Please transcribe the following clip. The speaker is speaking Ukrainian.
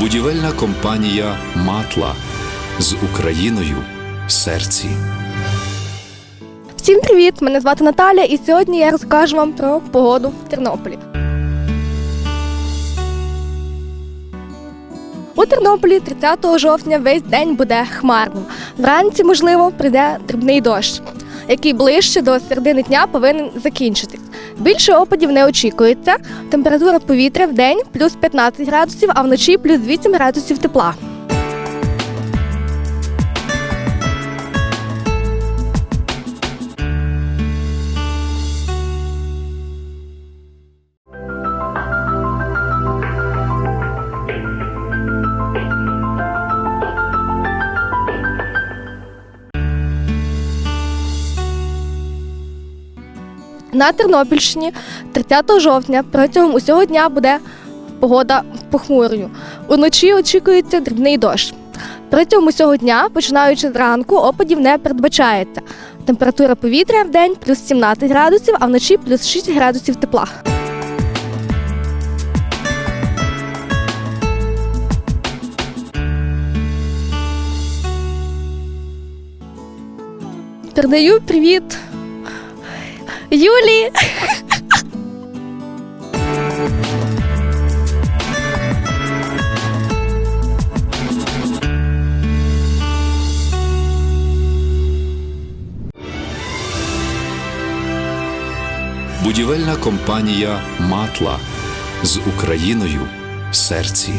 Будівельна компанія Матла з Україною в серці. Всім привіт! Мене звати Наталя, і сьогодні я розкажу вам про погоду в Тернополі. У Тернополі 30 жовтня весь день буде хмарним. Вранці, можливо, прийде дрібний дощ, який ближче до середини дня повинен закінчитись. Більше опадів не очікується. Температура повітря в день плюс 15 градусів, а вночі плюс 8 градусів тепла. На Тернопільщині 30 жовтня протягом усього дня буде погода похмурою. Уночі очікується дрібний дощ. Протягом усього дня, починаючи зранку, опадів не передбачається. Температура повітря в день плюс 17 градусів, а вночі плюс 6 градусів тепла. Передаю привіт Юлі. Будівельна компанія Матла з Україною в серці.